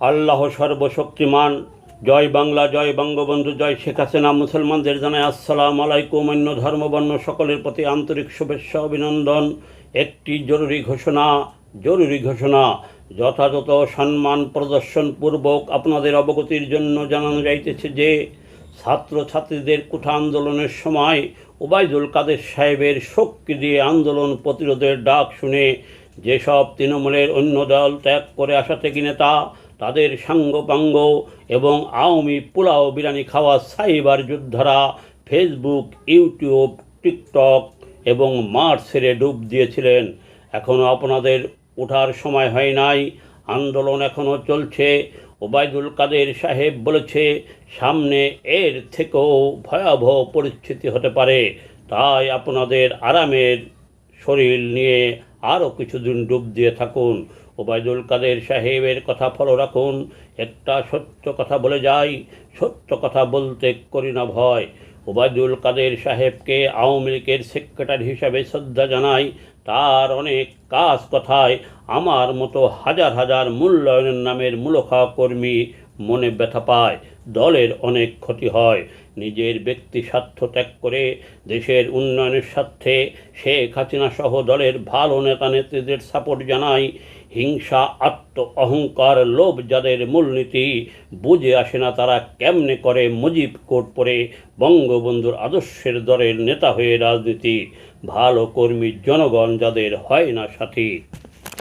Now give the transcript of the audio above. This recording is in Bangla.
আল্লাহ সর্বশক্তিমান। জয় বাংলা, জয় বঙ্গবন্ধু, জয় শেখ হাসিনা। মুসলমানদের জানায় আসসালাম আলাইকুম। অন্য ধর্মবর্ণ সকলের প্রতি আন্তরিক শুভেচ্ছা, অভিনন্দন। একটি জরুরি ঘোষণা জরুরি ঘোষণা। যথাযথ সম্মান প্রদর্শনপূর্বক আপনাদের অবগতির জন্য জানানো যাইতেছে যে, ছাত্রছাত্রীদের কুঠা আন্দোলনের সময় ওবায়দুল কাদের সাহেবের শক্তি দিয়ে আন্দোলন প্রতিরোধের ডাক শুনে যেসব তৃণমূলের অন্য দল ত্যাগ করে আসা থেকে নেতা তাদের সাঙ্গপাঙ্গ এবং আওয়ামী পোলাও বিরিয়ানি খাওয়া সাইবার যোদ্ধারা ফেসবুক, ইউটিউব, টিকটক এবং মাঠ ছেড়ে ডুব দিয়েছিলেন। এখনও আপনাদের ওঠার সময় হয় নাই। আন্দোলন এখনও চলছে। ওবায়দুল কাদের সাহেব বলেছে, সামনে এর থেকেও ভয়াবহ পরিস্থিতি হতে পারে। তাই আপনাদের আরামের শরীর নিয়ে আরও কিছুদিন ডুব দিয়ে থাকুন। ওবায়দুল কাদের সাহেবের কথা ফলো রাখুন। একটা সত্য কথা বলে যাই। সত্য কথা বলতে করি না ভয়। ওবায়দুল কাদের সাহেবকে আওয়ামী লীগের সেক্রেটারি হিসাবে শ্রদ্ধা জানাই। তার অনেক কাজ কথায় আমার মতো হাজার হাজার মূল্যায়নের নামের মূলখা কর্মী মনে ব্যথা পায়, দলের অনেক ক্ষতি হয়। নিজের ব্যক্তি স্বার্থ ত্যাগ করে দেশের উন্নয়নের স্বার্থে শেখ হাসিনা সহ দলের ভালো নেতা নেত্রীদের সাপোর্ট জানাই হিংসা, আত্ম অহংকার, লোভ যাদের মূলনীতি, বুঝে আসে না তারা কেমনে করে মুজিব কোট পরে বঙ্গবন্ধুর আদর্শের দলের নেতা হয়ে রাজনীতি। ভালো কর্মী জনগণ যাদের হয় না সাথী।